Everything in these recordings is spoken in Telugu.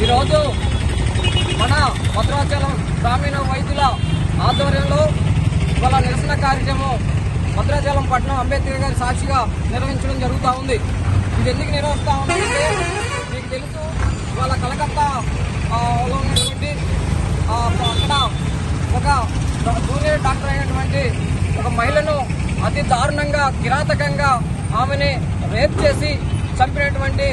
ఈరోజు మన భద్రాచలం గ్రామీణ వైద్యుల ఆధ్వర్యంలో ఇవాళ నిరసన కార్యక్రమం భద్రాచలం పట్టణం అంబేద్కర్ గారి సాక్షిగా నిర్వహించడం జరుగుతూ ఉంది. ఇది ఎందుకు నిర్వహిస్తూ ఉన్నామంటే మీకు తెలుసు ఇవాళ కలకత్తా ఉన్నటువంటి అక్కడ ఒక జూనియర్ డాక్టర్ అయినటువంటి ఒక మహిళను అతి దారుణంగా కిరాతకంగా ఆమెని రేప్ చేసి చంపినటువంటి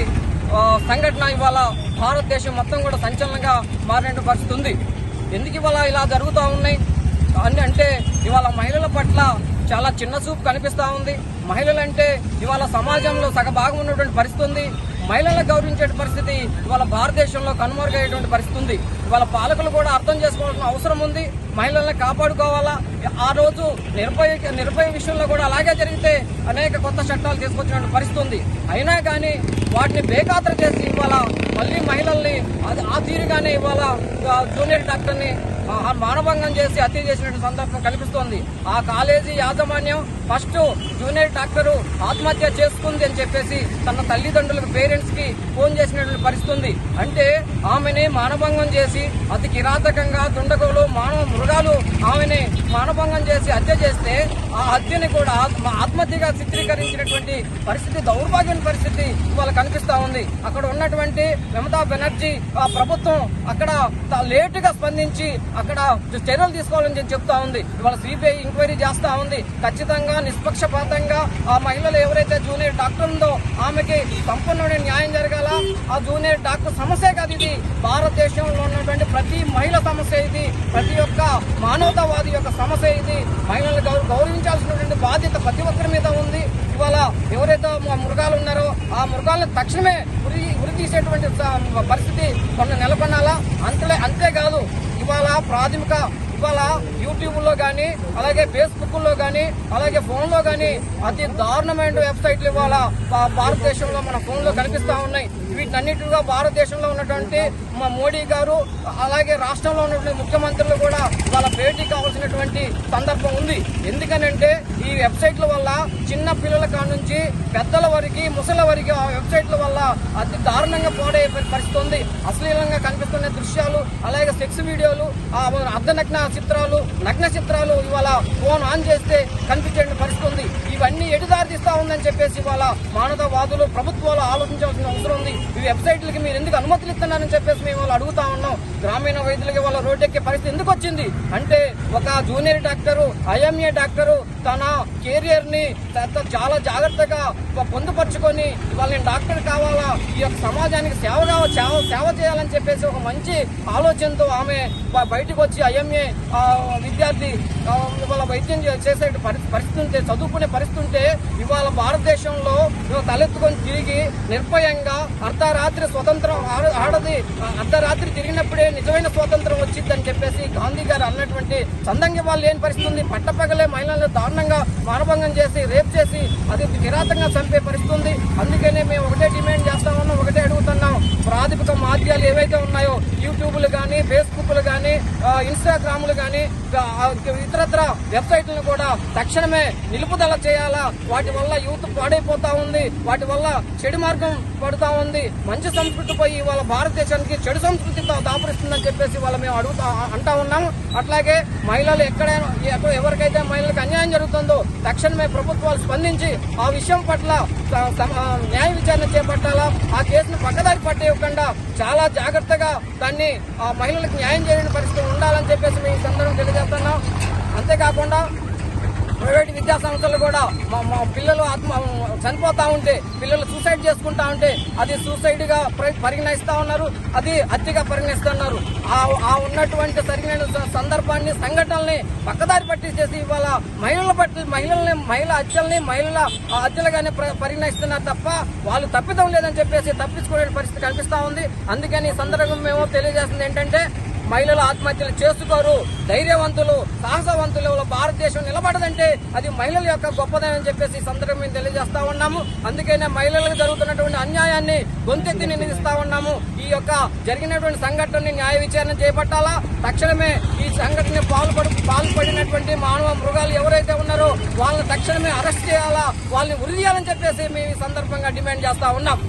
సంఘటన ఇవాళ భారతదేశం మొత్తం కూడా సంచలనంగా మారిన పరిస్థితి ఉంది ఎందుకు ఇవాళ ఇలా జరుగుతూ ఉన్నాయి అన్ని అంటే ఇవాళ మహిళల పట్ల చాలా చిన్న చూపు కనిపిస్తూ ఉంది. మహిళలంటే ఇవాళ సమాజంలో సగభాగం ఉన్నటువంటి పరిస్థితి ఉంది. మహిళలను గౌరవించే పరిస్థితి ఇవాళ భారతదేశంలో కనుమరుగయ్యేటువంటి పరిస్థితి ఉంది. ఇవాళ పాలకులు కూడా అర్థం చేసుకోవాల్సిన అవసరం ఉంది. మహిళల్ని కాపాడుకోవాలా? ఆ రోజు నిర్భయ నిర్భయ విషయంలో కూడా అలాగే జరిగితే అనేక కొత్త చట్టాలు తీసుకొచ్చినటువంటి పరిస్థితి ఉంది అయినా కానీ వాటిని బేఖాతర చేసి ఇవాళ మళ్ళీ మహిళల్ని అది ఆ తీరుగానే ఇవాళ జూనియర్ డాక్టర్ని మానభంగం చేసి హత్య చేసినటువంటి సందర్భం కనిపిస్తోంది. ఆ కాలేజీ యాజమాన్యం ఫస్ట్ జూనియర్ డాక్టరు ఆత్మహత్య చేసుకుంది అని చెప్పేసి తన తల్లిదండ్రులకు పేరెంట్స్కి ఫోన్ చేసినటువంటి పరిస్థితి ఉంది అంటే ఆమెని మానభంగం చేసి అతి కిరాతకంగా దుండగులు మానవ మృగాలు ఆమెని మానభంగం చేసి హత్య చేస్తే ఆ హత్యని కూడా ఆత్మహత్యగా చిత్రీకరించినటువంటి పరిస్థితి దౌర్భాగ్యం పరిస్థితి ఇవాళ కనిపిస్తూ ఉంది. అక్కడ ఉన్నటువంటి మమతా బెనర్జీ ఆ ప్రభుత్వం అక్కడ లేటుగా స్పందించి అక్కడ చర్యలు తీసుకోవాలని చెప్పి చెప్తా ఉంది. ఇవాళ సిబిఐ ఎంక్వైరీ చేస్తా ఉంది. ఖచ్చితంగా నిష్పక్షపాతంగా ఆ మహిళలు ఎవరైతే జూనియర్ డాక్టర్ ఉందో ఆమెకి సంపూర్ణమైన న్యాయం జరగాల. ఆ జూనియర్ డాక్టర్ సమస్య కాదు ఇది. భారతదేశంలో ఉన్నటువంటి ప్రతి మహిళ సమస్య ఇది. ప్రతి ఒక్క మానవతావాది యొక్క సమస్య ఇది. మహిళలు గౌరవించాల్సినటువంటి బాధ్యత ప్రతి ఒక్కరి మీద ఉంది. ఇవాళ ఎవరైతే మా మృగాలు ఉన్నారో ఆ మృగాలను తక్షణమే ఉరి ఉరి తీసేటువంటి పరిస్థితి కొన్ని నెలకొనాలా అంతే అంతేకాదు. ఇవాళ ప్రాథమిక ఇవాళ యూట్యూబ్లో కానీ అలాగే ఫేస్బుక్లో కానీ అలాగే ఫోన్లో కానీ అతి దారుణమైన వెబ్సైట్లు ఇవాళ భారతదేశంలో మన ఫోన్లో కనిపిస్తా ఉన్నాయి. వీటన్నిటిగా భారతదేశంలో ఉన్నటువంటి మా మోడీ గారు అలాగే రాష్ట్రంలో ఉన్నటువంటి ముఖ్యమంత్రులు కూడా వాళ్ళ భేటీ కావాల్సినటువంటి సందర్భం ఉంది. ఎందుకనంటే ఈ వెబ్సైట్ల వల్ల చిన్న పిల్లల కాడ నుంచి పెద్దల వరకు ముసల వరకు ఆ వెబ్సైట్ల వల్ల అతి దారుణంగా పోడే పరిస్థితి ఉంది. అశ్లీలంగా అనే దృశ్యాలు అలాగే సెక్స్ వీడియోలు అర్ధనగ్న చిత్రాలు నగ్న చిత్రాలు ఇవాళ ఫోన్ ఆన్ చేస్తే కనిపించే పరిస్థితి ఉంది. ఇవన్నీ ఎటుదారి తీస్తా ఉందని చెప్పేసి ఇవాళ మానవవాదులు ప్రభుత్వాలు ఆలోచించాల్సిన అవసరం ఉంది. ఈ వెబ్సైట్లకి మీరు ఎందుకు అనుమతులు ఇస్తున్నారని చెప్పేసి మేము వాళ్ళు అడుగుతా ఉన్నాం. గ్రామీణ వైద్యులకి వాళ్ళ రోడ్డెక్కే పరిస్థితి ఎందుకు వచ్చింది? అంటే ఒక జూనియర్ డాక్టరు ఐఎంఏ డాక్టరు తన కెరియర్ని త- చాలా జాగ్రత్తగా పొందుపరుచుకొని వాళ్ళని డాక్టర్ కావాలా ఈ యొక్క సమాజానికి సేవ సేవ సేవ చేయాలని చెప్పేసి ఒక మంచి ఆలోచనతో ఆమె బయటకు వచ్చి ఐఎంఏ విద్యార్థి ఇవాళ వైద్యం చేసే పరిస్థితి ఉంటే చదువుకునే పరిస్థితి ఉంటే ఇవాళ భారతదేశంలో తలెత్తుకొని తిరిగి నిర్భయంగా అర్ధరాత్రి స్వతంత్రం ఆడ- ఆడది అర్ధరాత్రి తిరిగినప్పుడే నిజమైన స్వాతంత్రం వచ్చిందని చెప్పేసి గాంధీ గారు అన్నటువంటి సందంగి వాళ్ళు లేని పరిస్థితి ఉంది. పట్టపగలే మహిళలను దారుణంగా మానభంగం చేసి రేప్ చేసి అది కిరాతంగా చంపే పరిస్థితి ఉంది. అందుకనే మేము ఒకటే డిమాండ్ చేస్తా ఉన్నాం ఒకటే ప్రాథమిక మాధ్యాలు ఏవైతే ఉన్నాయో యూట్యూబ్లు కానీ ఫేస్బుక్లు కానీ ఇన్స్టాగ్రామ్లు కానీ ఇతరత్ర వెబ్సైట్లను కూడా తక్షణమే నిలుపుదల చేయాలా? వాటి వల్ల యూత్ పాడైపోతా ఉంది. వాటి వల్ల చెడు మార్గం పడుతా ఉంది. మంచి సంస్కృతి పోయి ఇవాళ భారతదేశానికి చెడు సంస్కృతి దా- దాపురిస్తుందని చెప్పేసి వాళ్ళ మేము అడుగుతా అంటా ఉన్నాం. అట్లాగే మహిళలు ఎక్కడైనా ఎక్కడ- ఎవరికైతే మహిళలకు అన్యాయం జరుగుతుందో తక్షణమే ప్రభుత్వాలు స్పందించి ఆ విషయం పట్ల న్యాయ విచారణ చేపట్టాలా? ఆ కేసును పక్కదారి పట్టేయకుండా చాలా జాగ్రత్తగా దాన్ని ఆ మహిళలకు న్యాయం చేయని పరిస్థితి ఉండాలని చెప్పేసి మేము ఈ సందర్భం తెలియజేస్తున్నాం. అంతేకాకుండా ప్రైవేట్ విద్యా సంస్థలు కూడా మా మా పిల్లలు ఆత్మ చనిపోతా ఉంటే పిల్లలు సూసైడ్ చేసుకుంటా ఉంటే అది సూసైడ్గా పరిగణిస్తా ఉన్నారు అది హత్యగా పరిగణిస్తున్నారు. ఆ ఆ ఉన్నటువంటి సరిగిన సందర్భాన్ని సంఘటనల్ని పక్కదారి పట్టించేసి ఇవాళ మహిళల పట్ల మహిళల్ని మహిళ హత్యల్ని మహిళల హత్యలుగానే పరిగణిస్తున్నారు తప్ప వాళ్ళు తప్పిదం లేదని చెప్పేసి తప్పించుకునే పరిస్థితి కనిపిస్తా ఉంది. అందుకని ఈ సందర్భంగా మేము తెలియజేస్తుంది ఏంటంటే మహిళలు ఆత్మహత్యలు చేసుకోరు. ధైర్యవంతులు సాహసవంతులు భారతదేశం నిలబడదంటే అది మహిళల యొక్క గొప్పదని చెప్పేసి సందర్భం మేము తెలియజేస్తా ఉన్నాము. అందుకనే మహిళలకు జరుగుతున్నటువంటి అన్యాయాన్ని గొంతెత్తి నిందిస్తా ఉన్నాము. ఈ యొక్క జరిగినటువంటి సంఘటనని న్యాయ విచారణ చేపట్టాలా? తక్షణమే ఈ సంఘటన పాల్పడు పాల్పడినటువంటి మానవ మృగాలు ఎవరైతే ఉన్నారో వాళ్ళని తక్షణమే అరెస్ట్ చేయాలా? వాళ్ళని ఉరి చేయాలని చెప్పేసి మేము ఈ సందర్భంగా డిమాండ్ చేస్తా ఉన్నాం.